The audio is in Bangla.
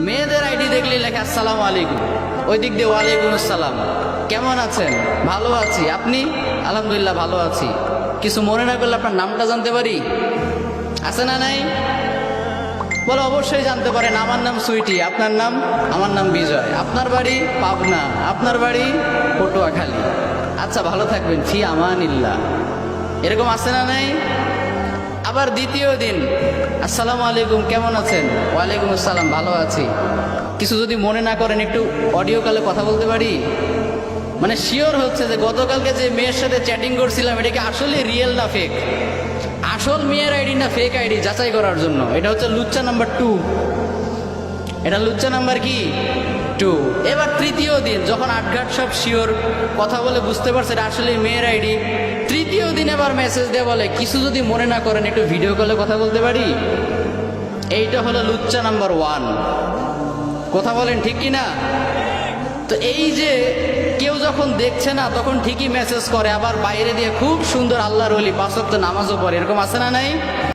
মেয়েদের আইডি দেখলে লেখা, আসসালামু আলাইকুম। ওই দিক দিয়ে, ওয়ালাইকুম আসসালাম। কেমন আছেন? ভালো আছি। আপনি? আলহামদুলিল্লাহ, ভালো আছি। কিছু মনে না করলে আপনার নামটা জানতে পারি? আছে না নাই? বলে, অবশ্যই জানতে পারেন। আমার নাম সুইটি, আপনার নাম? আমার নাম বিজয়। আপনার বাড়ি? পাবনা। আপনার বাড়ি? পটুয়াখালী। আচ্ছা ভালো থাকবেন। ফি আমানিল্লাহ। এরকম আছে না নাই? আবার দ্বিতীয় দিন। আসসালামু আলাইকুম, কেমন আছেন? ওয়ালাইকুম আসসালাম, ভালো আছি। কিছু যদি মনে না করেন, একটু অডিও কলে কথা বলতে পারি? মানে শিওর হচ্ছে যে গতকালকে যে মেয়ের সাথে চ্যাটিং করছিলাম, এটা কি আসলে রিয়েল না ফেক আসল মেয়ের আইডি না ফেক আইডি যাচাই করার জন্য? এটা হচ্ছে লুচ্চা নাম্বার টু এটা লুচ্চা নাম্বার কি? টু এবার তৃতীয় দিন, যখন আটঘাট সব শিওর কথা বলে বুঝতে পারছে এটা আসলে মেয়ের আইডি তৃতীয় দিন আবার মেসেজ দিয়ে বলে, কিছু যদি মনে না করেন, একটু ভিডিও কলে কথা বলতে পারি? এইটা হলো লুচ্চা নাম্বার ওয়ান কথা বলেন ঠিক না তো এই যে কেউ যখন দেখছে না, তখন ঠিকই মেসেজ করে, আবার বাইরে দিয়ে খুব সুন্দর আল্লাহর অলি পাঁচত্ব নামাজও পড়ে, এরকম আছে না নাই?